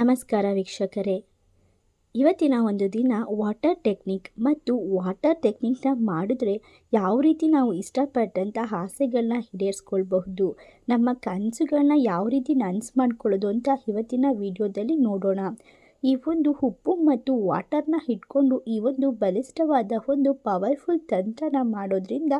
ನಮಸ್ಕಾರ ವೀಕ್ಷಕರೇ. ಇವತ್ತಿನ ಒಂದು ದಿನ ವಾಟರ್ ಟೆಕ್ನಿಕ್ ಮತ್ತು ವಾಟರ್ ಟೆಕ್ನಿಕ್ನ ಮಾಡಿದ್ರೆ ಯಾವ ರೀತಿ ನಾವು ಇಷ್ಟಪಟ್ಟಂಥ ಆಸೆಗಳನ್ನ ಈಡೇರಿಸ್ಕೊಳ್ಬಹುದು, ನಮ್ಮ ಕನಸುಗಳನ್ನ ಯಾವ ರೀತಿ ನನಸು ಮಾಡ್ಕೊಳ್ಳೋದು ಅಂತ ಇವತ್ತಿನ ವಿಡಿಯೋದಲ್ಲಿ ನೋಡೋಣ. ಈ ಒಂದು ಉಪ್ಪು ಮತ್ತು ವಾಟರ್ನ ಇಟ್ಕೊಂಡು ಈ ಒಂದು ಬಲಿಷ್ಠವಾದ ಒಂದು ಪವರ್ಫುಲ್ ತಂತ್ರನ ಮಾಡೋದ್ರಿಂದ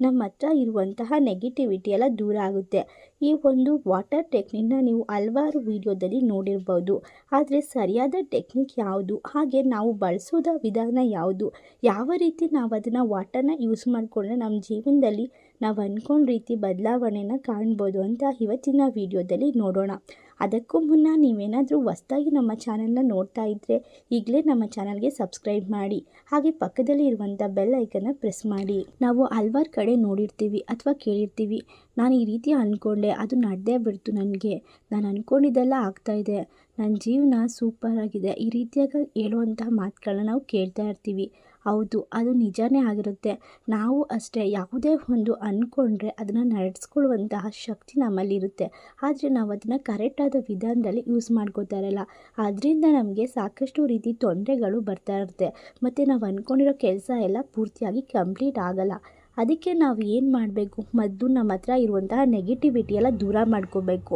ನಮ್ಮ ಹತ್ರ ಇರುವಂತಹ ನೆಗೆಟಿವಿಟಿ ಎಲ್ಲ ದೂರ ಆಗುತ್ತೆ. ಈ ಒಂದು ವಾಟರ್ ಟೆಕ್ನಿಕ್ನ ನೀವು ಹಲವಾರು ವಿಡಿಯೋದಲ್ಲಿ ನೋಡಿರ್ಬೋದು. ಆದರೆ ಸರಿಯಾದ ಟೆಕ್ನಿಕ್ ಯಾವುದು? ಹಾಗೆ ನಾವು ಬಳಸೋದ ವಿಧಾನ ಯಾವುದು? ಯಾವ ರೀತಿ ನಾವು ಅದನ್ನು ವಾಟರ್ನ ಯೂಸ್ ಮಾಡಿಕೊಂಡ್ರೆ ನಮ್ಮ ಜೀವನದಲ್ಲಿ ನಾವು ಅಂದ್ಕೊಂಡ ರೀತಿ ಬದಲಾವಣೆನ ಕಾಣ್ಬೋದು ಅಂತ ಇವತ್ತಿನ ವಿಡಿಯೋದಲ್ಲಿ ನೋಡೋಣ. ಅದಕ್ಕೂ ಮುನ್ನ ನೀವೇನಾದರೂ ಹೊಸ್ದಾಗಿ ನಮ್ಮ ಚಾನಲ್ನ ನೋಡ್ತಾ ಇದ್ದರೆ ಈಗಲೇ ನಮ್ಮ ಚಾನಲ್ಗೆ ಸಬ್ಸ್ಕ್ರೈಬ್ ಮಾಡಿ, ಹಾಗೆ ಪಕ್ಕದಲ್ಲಿ ಇರುವಂಥ ಬೆಲ್ ಐಕನ್ನ ಪ್ರೆಸ್ ಮಾಡಿ. ನಾವು ಹಲ್ವಾರು ಕಡೆ ನೋಡಿರ್ತೀವಿ ಅಥವಾ ಕೇಳಿರ್ತೀವಿ. ನಾನು ಈ ರೀತಿ ಅಂದ್ಕೊಂಡೆ ಅದು ನಡೆದೇ ಬಿಡ್ತು ನನಗೆ. ನಾನು ಅಂದ್ಕೊಂಡಿದ್ದೆಲ್ಲ ಆಗ್ತಾಯಿದೆ ನನ್ನ ಜೀವನ ಸೂಪರಾಗಿದೆ ಈ ರೀತಿಯಾಗಿ ಹೇಳುವಂತಹ ಮಾತುಗಳನ್ನ ನಾವು ಕೇಳ್ತಾ ಇರ್ತೀವಿ. ಹೌದು, ಅದು ನಿಜಾನೇ ಆಗಿರುತ್ತೆ. ನಾವು ಅಷ್ಟೇ, ಯಾವುದೇ ಒಂದು ಅಂದ್ಕೊಂಡ್ರೆ ಅದನ್ನು ನಡೆಸ್ಕೊಳ್ಳುವಂತಹ ಶಕ್ತಿ ನಮ್ಮಲ್ಲಿರುತ್ತೆ. ಆದರೆ ನಾವು ಅದನ್ನು ಕರೆಕ್ಟಾದ ವಿಧಾನದಲ್ಲಿ ಯೂಸ್ ಮಾಡ್ಕೋತಾ ಇರಲ್ಲ ಅದರಿಂದ ನಮಗೆ ಸಾಕಷ್ಟು ರೀತಿ ತೊಂದರೆಗಳು ಬರ್ತಾ ಇರುತ್ತೆ. ಮತ್ತು ನಾವು ಅಂದ್ಕೊಂಡಿರೋ ಕೆಲಸ ಎಲ್ಲ ಪೂರ್ತಿಯಾಗಿ ಕಂಪ್ಲೀಟ್ ಆಗಲ್ಲ. ಅದಕ್ಕೆ ನಾವು ಏನು ಮಾಡಬೇಕು? ಮದ್ದು ನಮ್ಮ ಹತ್ರ ಇರುವಂತಹ ನೆಗೆಟಿವಿಟಿ ಎಲ್ಲ ದೂರ ಮಾಡ್ಕೋಬೇಕು.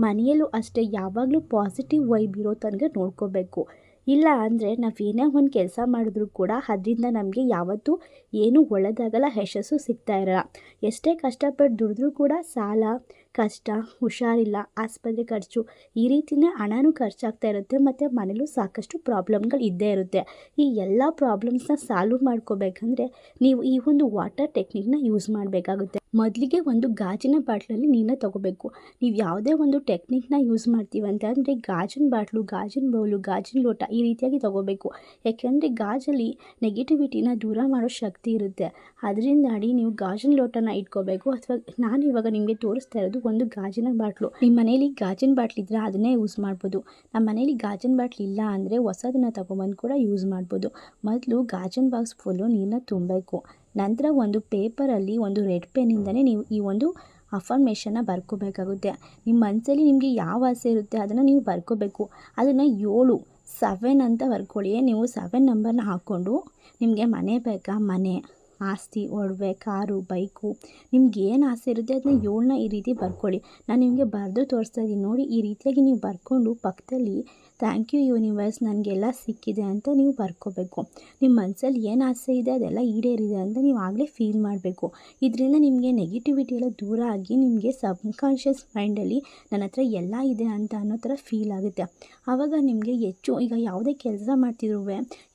ಮನೆಯಲ್ಲೂ ಅಷ್ಟೇ, ಯಾವಾಗಲೂ ಪಾಸಿಟಿವ್ ವೈಬ್ ಇರೋ ತನಕ ನೋಡ್ಕೋಬೇಕು. ಇಲ್ಲ ಅಂದರೆ ನಾವು ಏನೇ ಒಂದು ಕೆಲಸ ಮಾಡಿದ್ರೂ ಕೂಡ ಅದರಿಂದ ನಮಗೆ ಯಾವತ್ತೂ ಏನೂ ಒಳ್ಳೆದಾಗಲ್ಲ, ಯಶಸ್ಸು ಸಿಗ್ತಾ ಇರಲ್ಲ. ಎಷ್ಟೇ ಕಷ್ಟಪಟ್ಟು ದುಡಿದ್ರೂ ಕೂಡ ಸಾಲ, ಕಷ್ಟ, ಹುಷಾರಿಲ್ಲ, ಆಸ್ಪತ್ರೆ ಖರ್ಚು ಈ ರೀತಿಯೇ ಹಣನೂ ಖರ್ಚಾಗ್ತಾ ಇರುತ್ತೆ ಮತ್ತು ಮನೇಲೂ ಸಾಕಷ್ಟು ಪ್ರಾಬ್ಲಮ್ಗಳು ಇದ್ದೇ ಇರುತ್ತೆ. ಈ ಎಲ್ಲ ಪ್ರಾಬ್ಲಮ್ಸ್ನ ಸಾಲ್ವ್ ಮಾಡ್ಕೋಬೇಕಂದ್ರೆ ನೀವು ಈ ಒಂದು ವಾಟರ್ ಟೆಕ್ನಿಕ್ನ ಯೂಸ್ ಮಾಡಬೇಕಾಗುತ್ತೆ. ಮೊದಲಿಗೆ ಒಂದು ಗಾಜಿನ ಬಾಟ್ಲಲ್ಲಿ ನೀರನ್ನ ತೊಗೋಬೇಕು. ನೀವು ಯಾವುದೇ ಒಂದು ಟೆಕ್ನಿಕ್ನ ಯೂಸ್ ಮಾಡ್ತೀವಿ ಅಂತ ಅಂದರೆ ಗಾಜಿನ ಬಾಟ್ಲು, ಗಾಜಿನ ಬೌಲು ಗಾಜಿನ ಲೋಟ ಈ ರೀತಿಯಾಗಿ ತೊಗೋಬೇಕು. ಯಾಕೆಂದರೆ ಗಾಜಲ್ಲಿ ನೆಗೆಟಿವಿಟಿನ ದೂರ ಮಾಡೋ ಶಕ್ತಿ ಇರುತ್ತೆ. ಅದರಿಂದಾಡಿ ನೀವು ಗಾಜಿನ ಲೋಟನ ಇಟ್ಕೋಬೇಕು. ಅಥವಾ ನಾನು ಇವಾಗ ನಿಮಗೆ ತೋರಿಸ್ತಾ ಇರೋದು ಒಂದು ಗಾಜಿನ ಬಾಟ್ಲು. ನಿಮ್ಮ ಮನೇಲಿ ಗಾಜಿನ ಬಾಟ್ಲು ಇದ್ದರೆ ಅದನ್ನೇ ಯೂಸ್ ಮಾಡ್ಬೋದು. ನಮ್ಮ ಮನೇಲಿ ಗಾಜಿನ ಬಾಟ್ಲು ಇಲ್ಲ ಅಂದರೆ ಹೊಸದನ್ನ ತಗೊಂಬಂದು ಕೂಡ ಯೂಸ್ ಮಾಡ್ಬೋದು. ಮೊದಲು ಗಾಜಿನ ಬಾಕ್ಸ್ ಫುಲ್ಲು ನೀರನ್ನ ತುಂಬಬೇಕು. ನಂತರ ಒಂದು ಪೇಪರಲ್ಲಿ ಒಂದು ರೆಡ್ ಪೆನ್ನಿಂದಲೇ ನೀವು ಈ ಒಂದು ಅಫರ್ಮೇಷನ್ನ ಬರ್ಕೋಬೇಕಾಗುತ್ತೆ. ನಿಮ್ಮ ಮನಸ್ಸಲ್ಲಿ ನಿಮಗೆ ಯಾವ ಆಸೆ ಇರುತ್ತೆ ಅದನ್ನು ನೀವು ಬರ್ಕೋಬೇಕು. ಅದನ್ನು ಏಳು ಸೆವೆನ್ ಅಂತ ಬರ್ಕೊಳ್ಳಿ. ನೀವು ಸೆವೆನ್ ನಂಬರ್ನ ಹಾಕ್ಕೊಂಡು ನಿಮಗೆ ಮನೆ ಬೇಕಾ? ಮನೆ. ಆಸ್ತಿ, ಒಡವೆ, ಕಾರು, ಬೈಕು. ನಿಮ್ಗೆ ಏನು ಆಸೆ ಇರುತ್ತೆ ಅದನ್ನ ಏಳನ್ನ ಈ ರೀತಿ ಬರ್ಕೊಳ್ಳಿ. ನಾನು ನಿಮಗೆ ಬರೆದು ತೋರಿಸ್ತಾ ಇದ್ದೀನಿ. ನೋಡಿ, ಈ ರೀತಿಯಾಗಿ ನೀವು ಬರ್ಕೊಂಡು ಪಕ್ಕದಲ್ಲಿ ಥ್ಯಾಂಕ್ ಯು ಯೂನಿವರ್ಸ್ ನನಗೆಲ್ಲ ಸಿಕ್ಕಿದೆ ಅಂತ ನೀವು ಬರ್ಕೋಬೇಕು. ನಿಮ್ಮ ಮನಸ್ಸಲ್ಲಿ ಏನು ಆಸೆ ಇದೆ ಅದೆಲ್ಲ ಈಡೇರಿದೆ ಅಂತ ನೀವು ಆಗಲೇ ಫೀಲ್ ಮಾಡಬೇಕು. ಇದರಿಂದ ನಿಮಗೆ ನೆಗೆಟಿವಿಟಿ ಎಲ್ಲ ದೂರ ಆಗಿ ನಿಮಗೆ ಸಬ್ಕಾನ್ಷಿಯಸ್ ಮೈಂಡಲ್ಲಿ ನನ್ನ ಹತ್ರ ಎಲ್ಲ ಇದೆ ಅಂತ ಅನ್ನೋ ಥರ ಫೀಲ್ ಆಗುತ್ತೆ. ಆವಾಗ ನಿಮಗೆ ಹೆಚ್ಚು, ಈಗ ಯಾವುದೇ ಕೆಲಸ ಮಾಡ್ತಿದ್ರು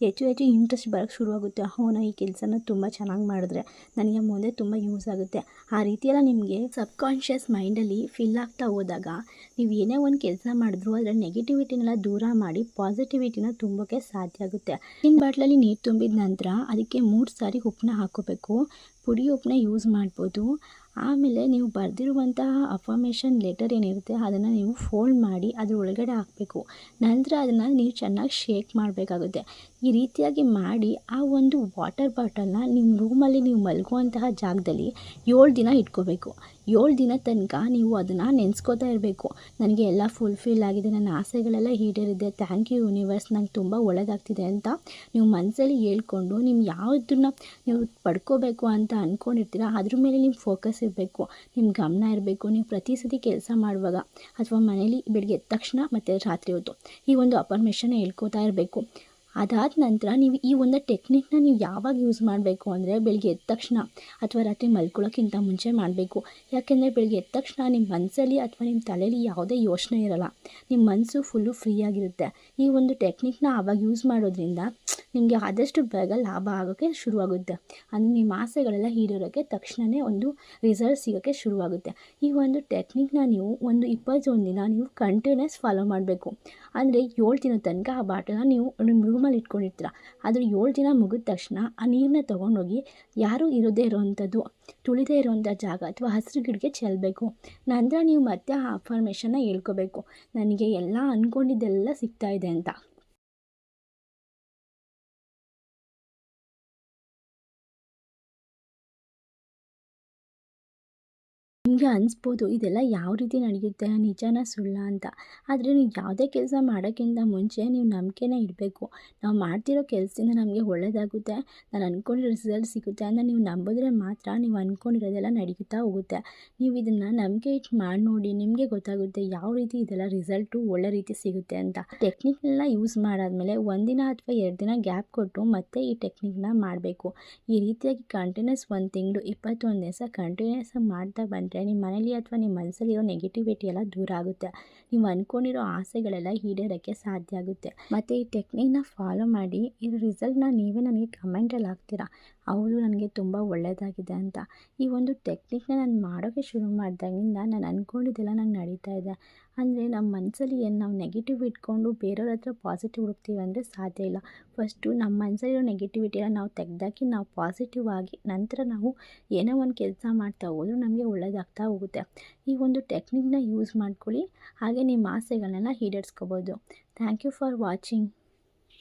ಹೆಚ್ಚು ಹೆಚ್ಚು ಇಂಟ್ರೆಸ್ಟ್ ಬರೋಕ್ಕೆ ಶುರುವಾಗುತ್ತೆ. ಹೋ ಈ ಕೆಲಸನ ತುಂಬ ಚೆನ್ನಾಗಿ ಮಾಡಿದ್ರೆ ನನಗೆ ಮುಂದೆ ತುಂಬ ಯೂಸ್ ಆಗುತ್ತೆ. ಆ ರೀತಿಯೆಲ್ಲ ನಿಮಗೆ ಸಬ್ಕಾನ್ಷಿಯಸ್ ಮೈಂಡಲ್ಲಿ ಫಿಲ್ ಆಗ್ತಾ ಹೋದಾಗ ನೀವು ಏನೇ ಒಂದು ಕೆಲಸ ಮಾಡಿದ್ರು ಅದರ ನೆಗೆಟಿವಿಟಿನೆಲ್ಲ ದೂರ ಮಾಡಿ ಪಾಸಿಟಿವಿಟಿನ ತುಂಬೋಕ್ಕೆ ಸಾಧ್ಯ ಆಗುತ್ತೆ. ಇನ್ ಬಾಟ್ಲಲ್ಲಿ ನೀರು ತುಂಬಿದ ನಂತರ ಅದಕ್ಕೆ ಮೂರು ಸಾರಿ ಉಪ್ಪನ್ನ ಹಾಕೋಬೇಕು. ಪುಡಿ ಉಪ್ಪನ್ನ ಯೂಸ್ ಮಾಡ್ಬೋದು. ಆಮೇಲೆ ನೀವು ಬರೆದಿರುವಂತಹ ಅಫರ್ಮೇಷನ್ ಲೆಟರ್ ಏನಿರುತ್ತೆ, ಅದನ್ನು ನೀವು ಫೋಲ್ಡ್ ಮಾಡಿ ಅದ್ರ ಒಳಗಡೆ ಹಾಕಬೇಕು. ನಂತರ ಅದನ್ನು ನೀವು ಚೆನ್ನಾಗಿ ಶೇಕ್ ಮಾಡಬೇಕಾಗುತ್ತೆ. ಈ ರೀತಿಯಾಗಿ ಮಾಡಿ ಆ ಒಂದು ವಾಟರ್ ಬಾಟಲ್ನ ನಿಮ್ಮ ರೂಮಲ್ಲಿ ನೀವು ಮಲಗುವಂತಹ ಜಾಗದಲ್ಲಿ ಏಳು ದಿನ ಇಟ್ಕೋಬೇಕು. ಏಳು ದಿನ ತನಕ ನೀವು ಅದನ್ನು ನೆನೆಸ್ಕೋತಾ ಇರಬೇಕು. ನನಗೆ ಎಲ್ಲ ಫುಲ್ಫಿಲ್ ಆಗಿದೆ, ನನ್ನ ಆಸೆಗಳೆಲ್ಲ ಈಡೇರಿದೆ ಥ್ಯಾಂಕ್ ಯು ಯೂನಿವರ್ಸ್ ನಂಗೆ ತುಂಬ ಒಳ್ಳೆಯದಾಗ್ತಿದೆ ಅಂತ ನೀವು ಮನಸ್ಸಲ್ಲಿ ಹೇಳ್ಕೊಂಡು ನಿಮ್ಮ ಯಾವುದನ್ನ ನೀವು ಪಡ್ಕೋಬೇಕು ಅಂತ ಅಂದ್ಕೊಂಡಿರ್ತೀರ ಅದ್ರ ಮೇಲೆ ನಿಮ್ಮ ಫೋಕಸ್ ಇರಬೇಕು ನಿಮ್ಮ ಗಮನ ಇರಬೇಕು. ನೀವು ಪ್ರತಿ ಸತಿ ಕೆಲಸ ಮಾಡುವಾಗ ಅಥವಾ ಮನೇಲಿ ಬೆಳಗ್ಗೆ ಎದ್ದ ತಕ್ಷಣ ಮತ್ತು ರಾತ್ರಿ ಹೊತ್ತು ಈ ಒಂದು ಅಪರ್ಮೇಷನ್ ಹೇಳ್ಕೋತಾ ಇರಬೇಕು. ಅದಾದ ನಂತರ ನೀವು ಈ ಒಂದು ಟೆಕ್ನಿಕ್ನ ನೀವು ಯಾವಾಗ ಯೂಸ್ ಮಾಡಬೇಕು ಅಂದರೆ ಬೆಳಗ್ಗೆ ಎದ್ದ ತಕ್ಷಣ ಅಥವಾ ರಾತ್ರಿ ಮಲ್ಕೊಳ್ಳೋಕ್ಕಿಂತ ಮುಂಚೆ ಮಾಡಬೇಕು. ಯಾಕೆಂದರೆ ಬೆಳಗ್ಗೆ ಎದ್ದ ತಕ್ಷಣ ನಿಮ್ಮ ಮನಸ್ಸಲ್ಲಿ ಅಥವಾ ನಿಮ್ಮ ತಲೆಯಲ್ಲಿ ಯಾವುದೇ ಯೋಚನೆ ಇರೋಲ್ಲ. ನಿಮ್ಮ ಮನಸ್ಸು ಫುಲ್ಲು ಫ್ರೀಯಾಗಿರುತ್ತೆ ಈ ಒಂದು ಟೆಕ್ನಿಕ್ನ ಆವಾಗ ಯೂಸ್ ಮಾಡೋದ್ರಿಂದ ನಿಮಗೆ ಆದಷ್ಟು ಬೇಗ ಲಾಭ ಆಗೋಕ್ಕೆ ಶುರುವಾಗುತ್ತೆ. ಅಂದರೆ ನಿಮ್ಮ ಆಸೆಗಳೆಲ್ಲ ಈಡೇರೋಕ್ಕೆ ತಕ್ಷಣವೇ ಒಂದು ರಿಸಲ್ಟ್ ಸಿಗೋಕ್ಕೆ ಶುರುವಾಗುತ್ತೆ. ಈ ಒಂದು ಟೆಕ್ನಿಕ್ನ ನೀವು ಒಂದು ಇಪ್ಪತ್ತೊಂದು ದಿನ ನೀವು ಕಂಟಿನ್ಯೂಸ್ ಫಾಲೋ ಮಾಡಬೇಕು. ಅಂದರೆ ಏಳು ದಿನದ ತನಕ ಆ ಬಾಟಲ ನೀವು ನಿಮ್ಮ ರೂಮಲ್ಲಿ ಇಟ್ಕೊಂಡಿರ್ತೀರ. ಆದರೆ ಏಳು ದಿನ ಮುಗಿದ ತಕ್ಷಣ ಆ ನೀರನ್ನ ತೊಗೊಂಡೋಗಿ ಯಾರೂ ಇರೋದೇ ಇರೋವಂಥದ್ದು, ತುಳಿದೇ ಇರೋವಂಥ ಜಾಗ ಅಥವಾ ಹಸಿರು ಗಿಡಕ್ಕೆ ಚೆಲ್ಲಬೇಕು ನಂತರ ನೀವು ಮತ್ತೆ ಆ ಅಫರ್ಮೇಷನ್ನ ಹೇಳ್ಕೋಬೇಕು. ನನಗೆ ಎಲ್ಲ ಅಂದ್ಕೊಂಡಿದ್ದೆಲ್ಲ ಸಿಗ್ತಾ ಇದೆ ಅಂತ. ನಿಮಗೆ ಅನಿಸ್ಬೋದು, ಇದೆಲ್ಲ ಯಾವ ರೀತಿ ನಡೆಯುತ್ತೆ ನಿಜಾನ ಸುಳ್ಳ ಅಂತ. ಆದರೆ ನೀವು ಯಾವುದೇ ಕೆಲಸ ಮಾಡೋಕ್ಕಿಂತ ಮುಂಚೆ ನೀವು ನಂಬಿಕೆನ ಇಡಬೇಕು. ನಾವು ಮಾಡ್ತಿರೋ ಕೆಲಸದಿಂದ ನಮಗೆ ಒಳ್ಳೆಯದಾಗುತ್ತೆ ನಾನು ಅಂದ್ಕೊಂಡಿರೋ ರಿಸಲ್ಟ್ ಸಿಗುತ್ತೆ ಅಂತ ನೀವು ನಂಬಿದ್ರೆ ಮಾತ್ರ ನೀವು ಅಂದ್ಕೊಂಡಿರೋದೆಲ್ಲ ನಡೀತಾ ಹೋಗುತ್ತೆ. ನೀವು ಇದನ್ನು ನಂಬಿಕೆ ಇಟ್ಟು ಮಾಡಿ ನೋಡಿ ನಿಮಗೆ ಗೊತ್ತಾಗುತ್ತೆ ಯಾವ ರೀತಿ ಇದೆಲ್ಲ ರಿಸಲ್ಟು ಒಳ್ಳೆ ರೀತಿ ಸಿಗುತ್ತೆ ಅಂತ. ಟೆಕ್ನಿಕ್ನೆಲ್ಲ ಯೂಸ್ ಮಾಡಾದಮೇಲೆ ಒಂದಿನ ಅಥವಾ ಎರಡು ದಿನ ಗ್ಯಾಪ್ ಕೊಟ್ಟು ಮತ್ತೆ ಈ ಟೆಕ್ನಿಕ್ನ ಮಾಡಬೇಕು. ಈ ರೀತಿಯಾಗಿ ಕಂಟಿನ್ಯೂಸ್ ಒಂದು ತಿಂಗಳು, ಇಪ್ಪತ್ತೊಂದು ದಿವಸ ಕಂಟಿನ್ಯೂಸ್ ಮಾಡ್ತಾ ಮಾಡ್ತಾ ಬಂದರೆ ನಿಮ್ಮ ಮನೇಲಿ ಅಥವಾ ನಿಮ್ಮ ಮನಸ್ಸಲ್ಲಿರೋ ನೆಗೆಟಿವಿಟಿ ಎಲ್ಲ ದೂರ ಆಗುತ್ತೆ. ನೀವು ಅಂದ್ಕೊಂಡಿರೋ ಆಸೆಗಳೆಲ್ಲ ಈಡೇರೋಕ್ಕೆ ಸಾಧ್ಯ ಆಗುತ್ತೆ. ಮತ್ತು ಈ ಟೆಕ್ನಿಕ್ನ ಫಾಲೋ ಮಾಡಿ ಇದ್ರ ರಿಸಲ್ಟ್ನ ನೀವೇ ನನಗೆ ಕಮೆಂಟಲ್ಲಿ ಹಾಕ್ತೀರಾ? ಹೌದು ನನಗೆ ತುಂಬ ಒಳ್ಳೆಯದಾಗಿದೆ ಅಂತ. ಈ ಒಂದು ಟೆಕ್ನಿಕ್ನ ನಾನು ಮಾಡೋಕ್ಕೆ ಶುರು ಮಾಡಿದಾಗಿಂದ ನಾನು ಅಂದ್ಕೊಂಡಿದ್ದೆಲ್ಲ ನಂಗೆ ನಡೀತಾ ಇದೆ. ಅಂದರೆ ನಮ್ಮ ಮನಸ್ಸಲ್ಲಿ ಏನು ನಾವು ನೆಗೆಟಿವ್ ಇಟ್ಕೊಂಡು ಬೇರೆಯವ್ರ ಹತ್ರ ಪಾಸಿಟಿವ್ ಹುಡುಕ್ತೀವಿ ಅಂದರೆ ಸಾಧ್ಯ ಇಲ್ಲ. ಫಸ್ಟು ನಮ್ಮ ಮನಸ್ಸಲ್ಲಿರೋ ನೆಗೆಟಿವಿಟಿನ ನಾವು ತೆಗ್ದಾಕಿ ನಾವು ಪಾಸಿಟಿವ್ ಆಗಿ ನಂತರ ನಾವು ಏನೋ ಒಂದು ಕೆಲಸ ಮಾಡ್ತಾ ಹೋದರೂ ನಮಗೆ ಒಳ್ಳೆಯದಾಗ್ತಾ ಹೋಗುತ್ತೆ. ಈ ಒಂದು ಟೆಕ್ನಿಕ್ನ ಯೂಸ್ ಮಾಡ್ಕೊಳ್ಳಿ. ಹಾಗೆ ನಿಮ್ಮ ಆಸೆಗಳನ್ನೆಲ್ಲ ಈಡೇರಿಸ್ಕೋಬೋದು. Thank you for watching